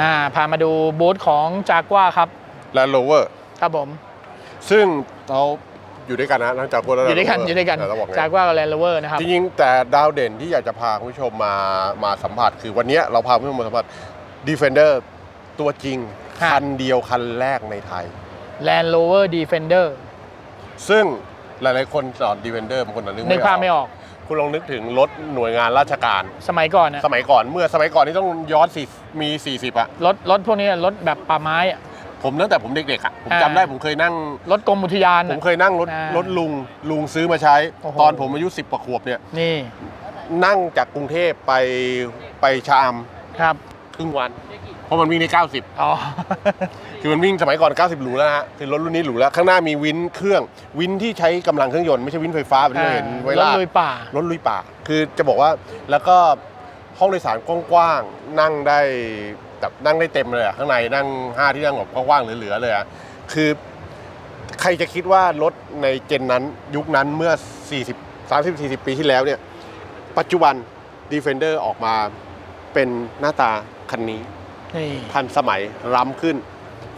อ่าพามาดูบูธของจากว่าครับ แลนด์โรเวอร์ ครับผม ซึ่งเราอยู่ด้วยกันนะทั้งจากัวและ อยู่ด้วยกัน Land อยู่ด้วยกัน Rover ต้องบอกไงจากว่ากับแลนด์โรเวอร์นะครับ จริงๆ แต่ดาวเด่นที่อยากจะพาคุณผู้ชมมามาสัมผัส คือวันเนี้ยเราพาคุณผู้ชมมาสัมผัส Defender ตัวจริงครับคันเดียวคันแรกในไทย Land Rover Defender ซึ่งหลายๆคนสอน Defender บางคนอาจนึกนึกภาพไม่ไม่อออกอก คุณลองนึกถึงรถหน่วยงานราชการ สมัยก่อนนะสมัยก่อนเมื่อสมัยก่อนนี่ต้องย้อนสิมี 40อะรถรถพวกนี้รถแบบป่าไม้อะ ผมตั้งแต่ผมเด็กๆอะผมอ่า จำได้ผมเคยนั่ง รถกรมอุทยานผอะ มเคยนั่งรถอ่ารถลุงลุงซื้อมาใช้ โอ้โห ตอนผมอายุ 10กว่าขวบเนี่ยนี่นั่งจากกรุงเทพไปไปชะอครับำครึ่งวัน เพราะมันวิ่งได้ 90 อ๋อ คือมันวิ่งสมัยก่อน 90 หรูแล้วนะฮะ คือรถรุ่นนี้หรูแล้ว ข้างหน้ามีวินเครื่อง วินที่ใช้กำลังเครื่องยนต์ ไม่ใช่วินไฟฟ้าแบบที่เราเห็นไว้รถลากลุยป่า รถลุยป่า คือจะบอกว่า แล้วก็ห้องโดยสารกว้างๆ นั่งได้แบบนั่งได้เต็มเลยอะข้างในนั่ง 5 ที่นั่งแบบกว้างๆ เหลือๆ เลยอะคือใครจะคิดว่ารถในเจนนั้นยุคนั้นเมื่อ 40 30 40 ปีที่แล้วเนี่ย ปัจจุบัน Defender ออกมาเป็นหน้าตาคันนี้นี่ ทันสมัยล้ำขึ้น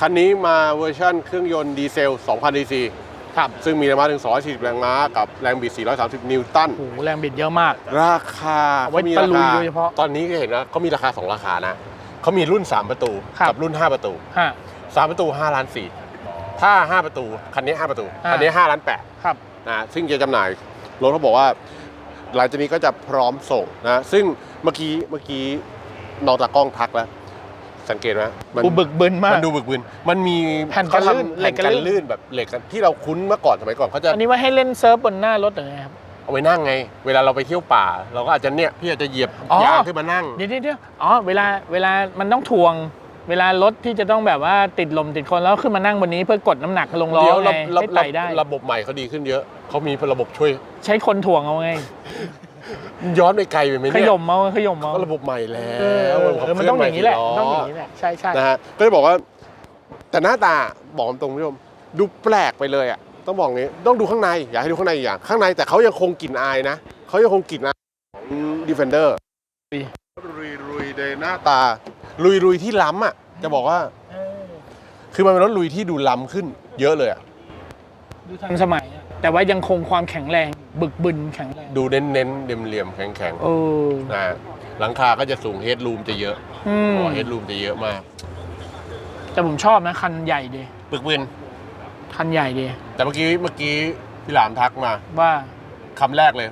คันนี้มาเวอร์ชันเครื่องยนต์ดีเซล 2,000ดีซีครับ ซึ่งมีแรงม้าถึง 240 แรงม้า กับแรงบิด 430 นิวตัน โอ้โห แรงบิดเยอะมาก ราคาเอาไว้เขามีตะราลุยคาโดยเฉพาะ ตอนนี้ก็เห็นว่าเขามีราคา 2 ราคานะ เขามีรุ่น 3 ประตูครับกับรุ่น 5 ประตูฮะ3ประตู 5 ล้าน 4 ถ้า 5 ประตู คันนี้ 5 ประตูอ่าคันนี้ 5 ล้าน 8 ครับ นะ ซึ่งจะจำหน่าย รถเขาบอกว่า หลังจากนี้ก็จะพร้อมส่งนะ ซึ่งเมื่อกี้ เมื่อกี้น้องตากล้องทักแล้ว สังเกตไหมมันกูบึกบึนมาก มันดูบึกบึนมันมีแผ่นกันลื่นขาทำเหล็แผ่กนกันกันลื่น ลื่นแบบเหล็กกันที่เราคุ้นเมื่อก่อนสมัยก่อนเขาจะอันนี้ว่าให้เล่นเซิร์ฟบนหน้ารถหรือไงครับ เอาไว้นั่งไง เวลาเราไปเที่ยวป่า เราก็อาจจะเนี่ยพี่อาจจะเหยียบอ๋อ ยางขึ้นมานั่ง เดี๋ยวเดี๋ยวเดี๋ยวอ๋อ เวลา เวลา มันต้องทวง เวลารถที่จะต้องแบบว่าติดลมติดคนแล้วขึ้นมานั่งบนนี้เพื่อกดน้ำหนักลงล้อเดี๋ยวไงระให้ไต่ได้ ระบบใหม่เขาดีขึ้นเยอะเขามีระบบช่วย ใช้คนถ่วงเอาไง ย้อนไปไกลไปไหมขเนี่ยยมเอาขยมเอาก็ระบบใหม่แล้เออวเออมันต้องอย่างนี้แหละขับเคต้องรื่อย่างนี้แหละใช่ใช่นะฮะก็จะบอกว่า แต่หน้าตาบอกตรงๆคุณผู้ชมดูแปลกไปเลยอะต้องบอกงี้ต้องดูข้างในอยากให้ดูข้างในอีกอย่างข้างในแต่เขายังคงกลิ่นอายนะเขายังคงกลิ่นอายของ Defender รุยรุยๆในหน้าตา ลุยรุยๆที่ล้ำอะจะบอกว่า เออคือมันเป็นรถลุยที่ดูล้ำขึ้น เยอะเลยอะ ดูทันสมัยอะ แต่ว่ายังคงความแข็งแรง บึกบึนแข็งแรงดูเน้นเน้นๆเดมเหลี่ยมๆแข็งแข็งโอ้ๆนะฮะหลังคาก็จะสูงเฮดรูมจะเยอะอืม เฮดรูมจะเยอะมากแต่ผมชอบนะ คันใหญ่ดีปึกปืนคันใหญ่ดีแต่เมื่อกี้เมื่อกี้พี่หลามทักมาว่า คำแรกเลย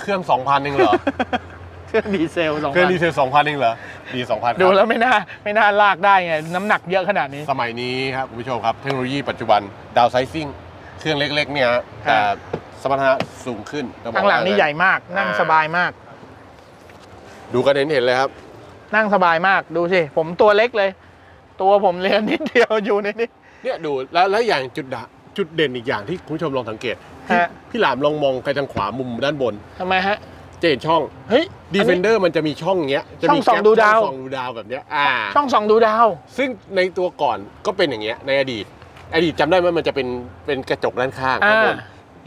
เครื่อง2,000เองเหรอ เครื่องดีเซลสองเครื่องดีเซล2,000เองเหรอ ดี2,000ดูแล้วไม่น่าไม่น่าลากได้ไง น้ำหนักเยอะขนาดนี้ สมัยนี้ครับคุณผู้ชมครับ เทคโนโลยีปัจจุบันดาวไซซิ่ง เครื่องเล็กๆเนี่ยฮะแต่สมรรถนะสูงขึ้นต้บอข้ากงหลังนี่ว่าใหญ่มาก นั่งสบายมาก ดูกันเห็นเห็นเลยครับ นั่งสบายมากดูสิ ผมตัวเล็กเลย ตัวผมเรียนนิดเดียวอยู่ในนี้ เนี่ยดูแล้วแล้วอย่างจุดดะจุดเด่นอีกอย่างที่คุณผู้ชมลองสังเกตพี่ฮะ พี่หลามลองมองไปทางขวามุมด้านบน ทำไมฮะ จะเห็นช่องเฮ้ยดีเฟนเดอร์มันจะมีช่องเงี้ยจะมีช่องส่องแก๊ปดูดาว ช่องส่องดูดาวแบบเนี้ยอ่า ช่องส่องดูดาว ซึ่งในตัวก่อนก็เป็นอย่างเงี้ยในอดีต อดีตจำได้ไหมมันจะเป็นเป็นกระจกด้านข้างครับผมอ่า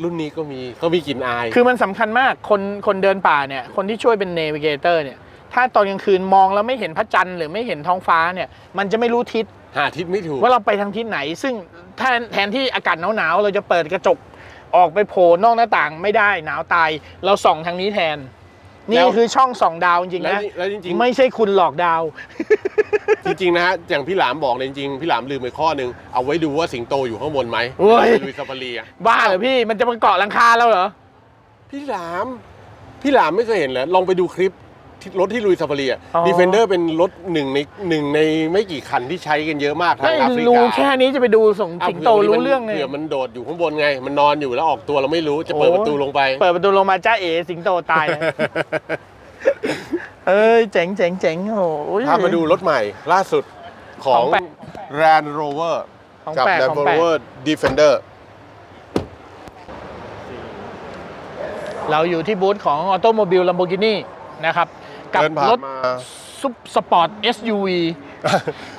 รุ่นนี้ก็มีเขามีกลิ่นอาย คือมันสำคัญมากคนคนเดินป่าเนี่ยคนที่ช่วยเป็นเนวิเกเตอร์เนี่ยถ้าตอนกลางคืนมองแล้วไม่เห็นพระจันทร์หรือไม่เห็นท้องฟ้าเนี่ยมันจะไม่รู้ทิศ หาทิศไม่ถูก ว่าเราไปทางทิศไหน ซึ่งแทนแทนที่อากาศหนาวๆเราจะเปิดกระจกออกไปโผล่นอกหน้าต่างไม่ได้หนาวตาย เราส่องทางนี้แทน นี่แล้วคือช่องส่องดาวจริงๆแล้วนะแล้วจริงๆ ไม่ใช่คุณหลอกดาว จริงๆนะฮะอย่างพี่หลามบอกเลยจริงๆพี่หลามลืมไปข้อหนึ่งเอาไว้ดูว่าสิงโตอยู่ข้างบนไหมโอ้ย ลุยซาฟารีอะบ้าเหรอพี่มันจะมาเกาะหลังคาแล้วเหรอ พี่หลาม พี่หลามไม่เคยเห็นเหรอลองไปดูคลิปที่ รถที่ลุยซาฟารีอะอ๋อ ดีเฟนเดอร์เป็นรถหนึ่งในหนึ่งในไม่กี่คันที่ใช้กันเยอะมากทางไม่แอฟริรู้กาแค่นี้จะไปดูส่งอ้าวสิงโตผื่รู้มันเรื่องเลยเผื่อมันโดดอยู่ข้างบนไง มันนอนอยู่แล้วออกตัวเราไม่รู้จะเปิดโอ้ประตูลงไป เปิดประตูลงมาจ้าเอ๋สิงโตตายเลย เอ้ยเจ๋งเจ๋งเจ๋งโอ้ย พามาดูรถใหม่ล่าสุดขอของง แปลก Land Rover ของกับแปลก Land ของแปลก Rover Defender เราอยู่ที่บูธของออโตโมบิลลัมโบกินี่นะครับ กับเดินผ่านรถมา ซุปสปอร์ต SUV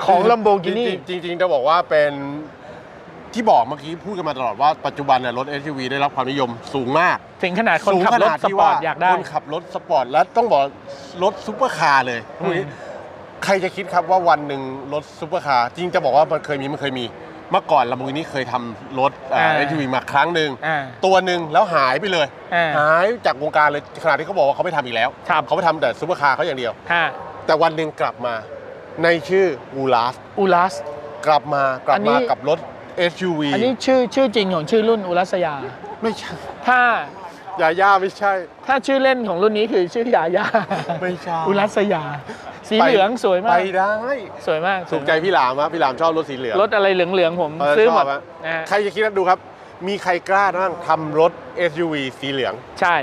ของ Lamborghini จริงๆจริงๆจะบอกว่าเป็นที่บอกเมื่อกี้พูดกันมาตลอดว่าปัจจุบันเนี่ยรถ SUV ได้รับความนิยมสูงมาก ถึงขนาดคนสูงขับขรถนาดสที่ปอว่าร์ตอยากได้ คนขับรถสปอร์ตและต้องบอกรถซุปเปอร์คาร์เลยอืม ใครจะคิดครับว่าวันหนึ่งรถซุปเปอร์คาร์จริงจะบอกว่ามันเคยมีมันเคยมี เมื่อก่อนลำโพงนี้เคยทำรถเออ่าทีวีมาครั้งหนึ่งอ่า ตัวหนึ่งแล้วหายไปเลย อ่าหายจากวงการเลยขนาดที่เขาบอกว่าเขาไม่ทำอีกแล้วครับ เขาไปทำแต่ซุปเปอร์คาร์เขาอย่างเดียวฮะแต่วันหนึ่งกลับมาในชื่ออูลาสอูลัส กลับมากลัอับนนี้ มากับรถ SUV อันนี้ชื่อชื่อจริงของชื่อรุ่นอุรัสยา ไม่ใช่ ถ้า ยาย่าไม่ใช่ ถ้าชื่อเล่นของรุ่นนี้คือชื่อยายาไม่ใช่ อุรัสยา สีเหลืองสวยไปมากได้ สวยมากถูกใจพี่หลามครับพี่หลามชอบรถสีเหลือง รถอะไรเหลืองๆผมเออซื้อหมดชอบอะนะฮะใครจะคิดว่าดูครับ มีใครกล้าบ้างทำรถ SUV สีเหลือง ใช่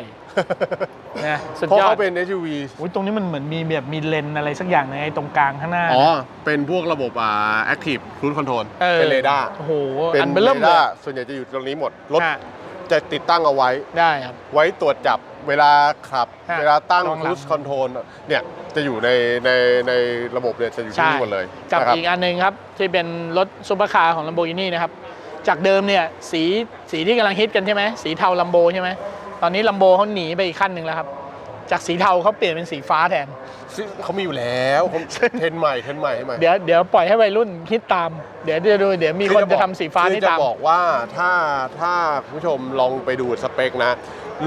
นะสุดเพราะยอดเขาเป็น SUV อุ๊ยตรงนี้มันเหมือนมีแบบมีเลนอะไรสักอย่างในไอ้ตรงกลางข้างหน้าอ๋อ เป็นพวกระบบอ่า Active Cruise Control ออเป็นเรดาร์โอ้โหเป็นอันเบลเริ่มเรเลยดาร์ส่วนใหญ่จะอยู่ตรงนี้หมด รถฮะ จะติดตั้งเอาไว้ ได้ครับ ไว้ตรวจจับเวลาขับ ฮะเวลาตั้งกล้องหลัง Cruise Control เนี่ยจะอยู่ในในในระบบเนี่ยจะอยู่ที่ใช่นี่หมดเลยกับนะครับ อีกอันหนึ่งครับ ที่เป็นรถซูเปอร์คาร์ของ Lamborghini นะครับ จากเดิมเนี่ยสีสีที่กำลังฮิตกันใช่ไหมสีเทาลัมโบใช่ไหมตอนนี้ลัมโบเขาหนีไปอีกขั้นหนึ่งแล้วครับ จากสีเทาเขาเปลี่ยนเป็นสีฟ้าแทน ซึ่งเขามีอยู่แล้วเขาเทรนด์ใหม่เทรนด์ใหม่ให้ใหม่ เดี๋ยวเดี๋ยวปล่อยให้วัยรุ่นคิดตาม เดี๋ยวเดี๋ยวดูเดี๋ยวมีคนจะทำสีฟ้าคือนี่จะตามบอกว่าถ้าถ้าคุณผู้ชมลองไปดูสเปคนะ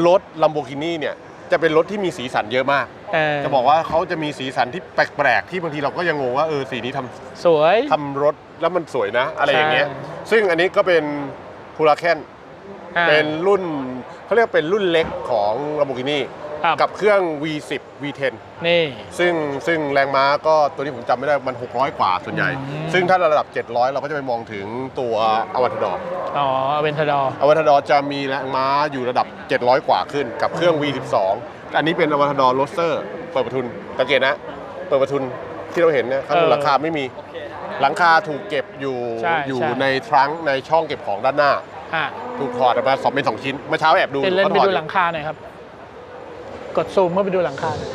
รถ Lamborghini เนี่ย จะเป็นรถที่มีสีสันเยอะมาก เออจะบอกว่าเขาจะมีสีสันที่แปลกๆ ที่บางทีเราก็ยังงงว่าเออสีนี้ทำสวย ทำรถแล้วมันสวยนะ อะไรอย่างเงี้ย ใช่ ซึ่งอันนี้ก็เป็น h u r a c a n อ่า เป็นรุ่นเขาเรียกเป็นรุ่นเล็กของ Lamborghini ครับ กับเครื่อง V10 V10 นี่ ซึ่งซึ่งแรงม้าก็ตัวนี้ผมจำไม่ได้มัน 600 กว่าส่วนใหญ่ อืม ซึ่งถ้าระดับ 700 เราก็จะไปมองถึงตัวอวัตดออ๋อเวนทาดออวัตดอจะมีแรงม้าอยู่ระดับ 700 กว่าขึ้นกับเครื่อง V12 อันนี้เป็นอวัตดอโรสเตอร์ เปิดประทุนสังเกตนะ เปิดประทุนที่เราเห็นเนี่ยข้างบนหลังคาไม่มีหลังคาถูกเก็บอยู่ใช่อยู่ใช่ในทรังก์ในช่องเก็บของด้านหน้า อะถูกถอดออกมาสองเป็นสองชิ้นเมื่อเช้าแอบดูเป็นเล่นขาไปถอดูอยู่หลังคาหน่อยครับ กดซูมเข้าไปดูหลังคาหน่อย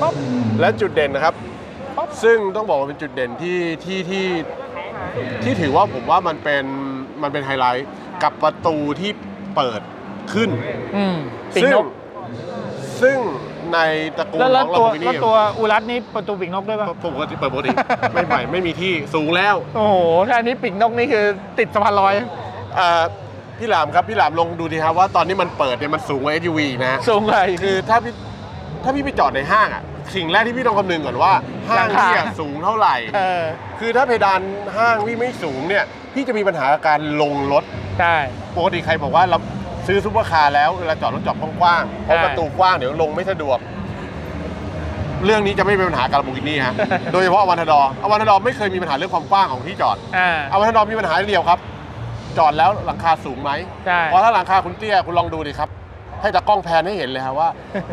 ป๊อปและจุดเด่นนะครับ ซึ่งต้องบอกว่าเป็นจุดเด่นที่ที่ที่ที่ถือว่าผมว่ามันเป็นมันเป็นไฮไลท์กับประตูที่เปิดขึ้นอืมปีกซึ่งนกซึ่งในตระกูลแล้วขแล้วองตัว Lamborghini แล้วตัวอูรัสนี่ประตูปีกนกด้วยป่ะปกติเปิดปกติไม่ใหม่ไม่มีที่สูงแล้ว โอ้โหถ้าอันนี้ปีกนกนี่คือติดสะพานลอยอ่า พี่หลามครับพี่หลามลองดูดีครับว่าตอนนี้มันเปิดเนี่ยมันสูงกว่า SUV นะสูงไป คือถ้าพี่ถ้าพี่ไปจอดในห้างอะสิ่งแรกที่พี่ต้องคำนึงก่อนว่าห้างพี่อะสูงเท่าไหร่ เออคือถ้าเพดานห้างพี่ไม่สูงเนี่ยพี่จะมีปัญหากับการลงรถใช่ ปกติใครบอกว่าเราซื้อซุปเปอร์คาร์แล้วเวลาจอดรถจอดกว้างๆเพราะใช่ ประตูกว้างเดี๋ยวลงไม่สะดวก เรื่องนี้จะไม่เป็นปัญหากับลำโพงนี่ฮะ โดยเฉพาะอวันทดออวันทดอไม่เคยมีปัญหาเรื่องความกว้างของที่จอด อ่า อวันทดอมีปัญหาเดียวครับ จอดแล้วหลังคาสูงไหมใช่ เพราะถ้าหลังคาคุณเตี้ยคุณลองดูดิครับ ให้ตากล้องแพนให้เห็นเลยครับว่า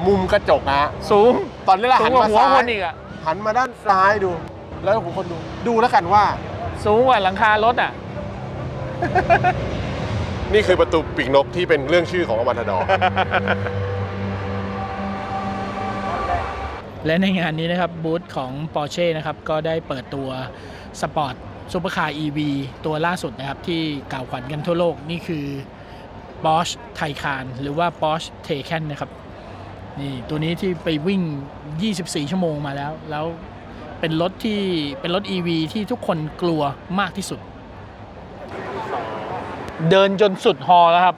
มุมกระจกนะฮะสูงตอนนี้เราสูหังนกว่ามาหัวซ้าคยนอีกอะ หันมาด้านซ้ายดู แล้วผมคนดูดูแล้วกันว่า สูงกว่าหลังคารถอะ นี่คือประตูปีกนกที่เป็นเรื่องชื่อของอวันทดอ และในงานนี้นะครับบูธของ Porsche นะครับก็ได้เปิดตัวสปอร์ต ซูเปอร์คาร์ EV ตัวล่าสุดนะครับ ที่กล่าวขวัญกันทั่วโลก นี่คือ Porsche Taycan หรือว่า Porsche Taycan นะครับ นี่ตัวนี้ที่ไปวิ่ง 24 ชั่วโมงมาแล้ว แล้วเป็นรถที่เป็นรถ EV ที่ทุกคนกลัวมากที่สุด เดินจนสุดฮอลแล้วครับ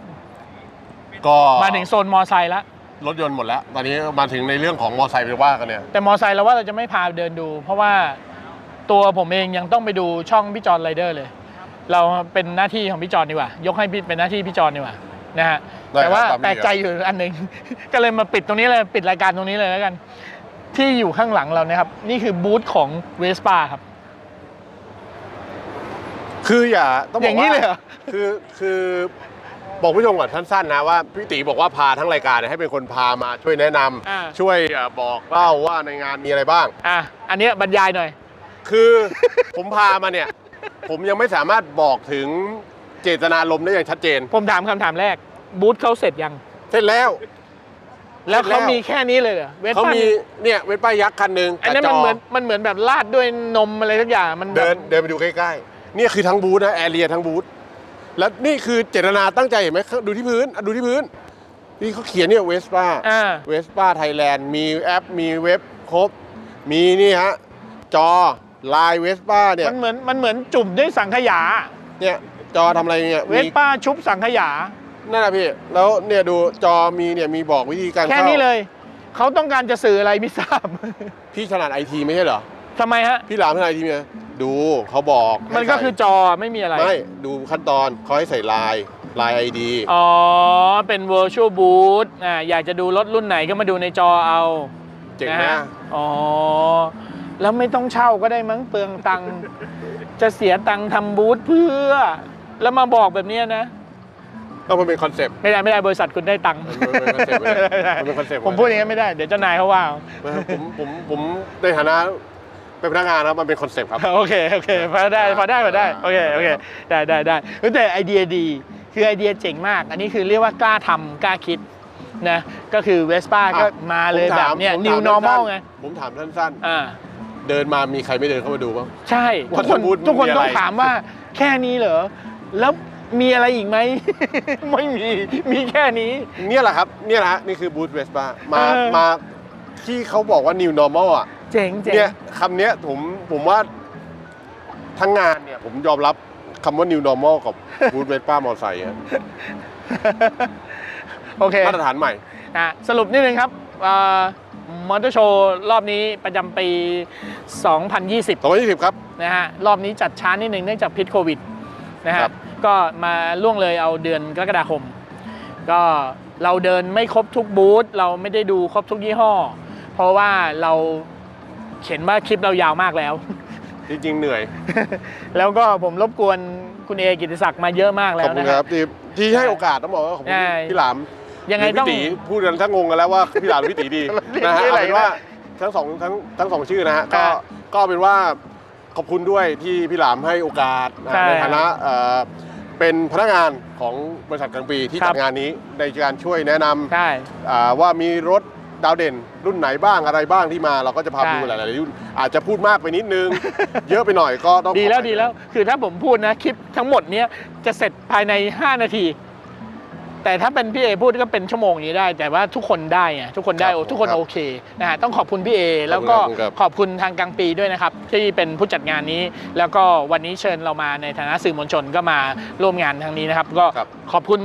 ก็มาถึงโซนมอไซค์แล้วรถยนต์หมดแล้ว ตอนนี้มาถึงในเรื่องของมอไซค์ไปว่ากันเนี่ย แต่มอไซค์เราว่าเราจะไม่พาเดินดู เพราะว่า ตัวผมเองยังต้องไปดูช่องพี่จอนไรเดอร์เลย เราเป็นหน้าที่ของพี่จอนดีกว่า ยกให้พี่เป็นหน้าที่พี่จอนดีกว่านะฮะได้ครับแต่ว่าตามนี้ แปลกใจอยู่อันหนึ่ง ก็เลยมาปิดตรงนี้เลยปิดรายการตรงนี้เลยแล้วกัน ที่อยู่ข้างหลังเรานะครับ นี่คือบูธของเวสป้าครับ คืออย่าต้องบออกย่างนี้ว่าเลยเหรอ คือคือบอกผู้ชมก่อนสั้นๆนะว่าพี่ตีบอกว่าพาทั้งรายการเนี่ยให้เป็นคนพามาช่วยแนะนำอ่า ช่วยเอ่อบอกเล่าว่าในงานมีอะไรบ้าง อะอันเนี้ยบรรยายหน่อย คือผมพามาเนี่ย ผมยังไม่สามารถบอกถึงเจตนารมณ์ได้อย่างชัดเจน ผมถามคำถามแรก บูธเขาเสร็จยัง เสร็จแล้ว แล้วเขาเสร็จแล้วมีแค่นี้เลยเหรอเวสเขาป้ามีเนี่ยเวทป้ายยักษ์คันหนึ่งอันนั้นมันเหมือนมันเหมือนแบบลาดด้วยนมอะไรสักอย่างมันแบบเดินเดินไปดูใกล้ๆเนี่ยคือทั้งบูธนะแอเรียทั้งบูธแล้วนี่คือเจตนาตั้งใจเห็นไหมดูที่พื้นอะดูที่พื้น นี่เขาเขียนเนี่ยเวสป้า อ่า เวสป้าไทยแลนด์มีแอปมีเว็บครบ มีนี่ฮะ จอ ลายเวสป้าเนี่ยมันเหมือนมันเหมือนจุ่มด้วยสังขยา เนี่ยจอทำอะไรเนี่ยเวมีสป้าชุบสังขยา นั่นแหละพี่ แล้วเนี่ยดูจอมีเนี่ยมีบอกวิธีการแค่เข้านี้เลย เขาต้องการจะสื่ออะไรไม่ทราบ พี่ถนัดไอทีไม่ใช่เหรอ ทำไมฮะ พี่หลามถนัดไอทีไหมดูเขาบอกมันให้ก็ใส่คือจอไม่มีอะไร ไม่ดูขั้นตอนเขาให้ใส่ลายลายไอดีอ๋อ เป็น virtual boot อ่าอยากจะดูรถรุ่นไหนก็มาดูในจอเอาเจ๋งนะนะฮะอ๋อ แล้วไม่ต้องเช่าก็ได้มั้งเปลืองตังค์จะเสียตังค์ทำบูธเพื่อ แล้วมาบอกแบบเนี้ยนะ ก็มันเป็นคอนเซปต์ไม่ได้ไม่ได้บริษัทคุณได้ตังค์ มันเป็นคอนเซ็ปต์เลยมันเป็นคอนเซ็ปต์ผมพูดอย่างนี้นไม่ได้เดี๋ยวเจ้านายเขาว่าเอาผมผมผมในฐานะเป็นพนักงานนะครับมันเป็นคอนเซปต์ครับ โอเคโอเคพอได้พอได้พอได้โอเคโอเคได้ได้ได้เฮ้ยแต่ไอเดียดีคือไอเดียเจ๋งมาก อันนี้คือเรียกว่ากล้าทำกล้าคิดนะก็คือเวสป้าอะก็มาเลยผมแบถาบมเนี้ย ผมถาม new normal สั้นๆไง ผมถามสั้นอ่าๆ เดินมามีใครไม่เดินเข้ามาดูบ้าง ใช่ว่าทุกคนสมมุติทุกคนมีอะไร ต้องถามว่า แค่นี้เหรอ แล้วมีอะไรอีกไหม ไม่มี มีแค่นี้ เนี่ยแหละครับเนี่ยแหละฮะนี่คือบูธเวสป้ามาเออ มาที่เขาบอกว่า new normal อะเจ๋งเจ๋งเนี่ยคำเนี้ยผมผมว่าทั้งงานเนี่ยผมยอมรับคำว่า new normal กับบูธเวสป้ามอไซค์ฮะโอเค มาตรฐานใหม่ อะสรุปนิดนึงครับ มอเตอร์โชว์รอบนี้ประจำปี 2020 2020 ครับ นะฮะรอบนี้จัดช้านิดหนึ่งเนื่องจากพิษโควิดนะคฮะรับ ก็มาล่วงเลยเอาเดือนกรกฎาคม ก็เราเดินไม่ครบทุกบูธเราไม่ได้ดูครบทุกยี่ห้อ เพราะว่าเราเห็นว่าคลิปเรายาวมากแล้ว จริงๆเหนื่อย แล้วก็ผมรบกวนคุณเอกิติศักดิ์มาเยอะมากขแล้อบวคุณนะคครัรับ บที่ที่ให้โอกาสต้องบอกว่าขอบคุณใช่ พี่หลาม ยังไงหรืต้อง พี่ตีพูดกันทั้งงงกันแล้วว่าพี่หลามหรือพี่ตีดีเรียกนะฮะชื่อเอาอะไรเป็นว่าทั้งสองทั้งทั้งสองชื่อนะฮะก็อ่าก็เป็นว่าขอบคุณด้วยที่พี่หลามให้โอกาสนะใช่ในฐานะเอ่อเป็นพนักงานของบริษัทกลางปีที่ครัจับ ดงานนี้ในการช่วยแนะนำ ใช่ อ่าว่ามีรถดาวเด่น รุ่นไหนบ้างอะไรบ้างที่มาเราก็จะพาใช่ ดูหลายๆรุ่นอาจจะพูดมากไปนิดนึง เยอะไปหน่อยก็ต้องดีแล้วขอไปดีแล้ว คือถ้าผมพูดนะ คลิปทั้งหมดเนี้ยจะเสร็จภายใน 5 นาที แต่ถ้าเป็นพี่เอพูดก็เป็นชั่วโมงนี้ได้ แต่ว่าทุกคนได้ไงทุกคนได้ครับผมทุกคนครับโอเคนะฮะต้องขอบคุณพี่เอแล้วก็ขอบคุณครับ ขอบคุณทางกลางปีด้วยนะครับ ที่เป็นผู้จัดงานนี้ แล้วก็วันนี้เชิญเรามาในฐานะสื่อมวลชนก็มาร่วมงานทางนี้นะครับ ก็ครับ ขอบคุณ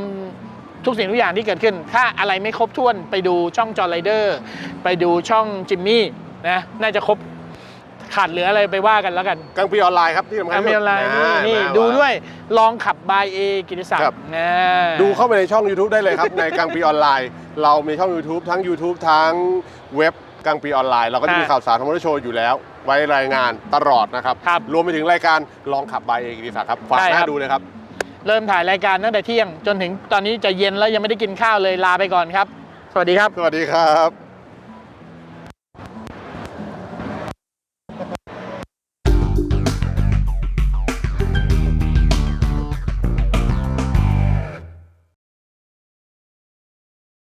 ทุกสิ่งทุกอย่างที่เกิดขึ้น ถ้าอะไรไม่ครบถ้วนไปดูช่องจอไรเดอร์ไปดูช่องจิมมี่นะน่าจะครบ ขาดเหลืออะไรไปว่ากันแล้วกันกลางปีออนไลน์ครับที่สำคัญทำที่มีสุดอะไรนี่านี่มาดูว่าด้วยลองขับบายเอกิติศักครับ ดิ์นะดูเข้าไปในช่อง YouTube ได้เลยครับ ในกลางปีออนไลน์ เรามีช่อง YouTube ทั้ง YouTube ทั้งเว็บกลางปีออนไลน์ เราก็จะมีข่าวสารของมอเตอร์โชว์อยู่แล้ว ไว้รายงานตลอดนะครับ ครับ รวมไปถึงรายการลองขับบายเอกดีศักดิ์ครับฝากใช่หครัน้าบดูเลยครับ เริ่มถ่ายรายการตั้งแต่เที่ยง จนถึงตอนนี้จะเย็นแล้วยังไม่ได้กินข้าวเลยลาไปก่อนครับ สวัสดีครับ สวัสดีครับ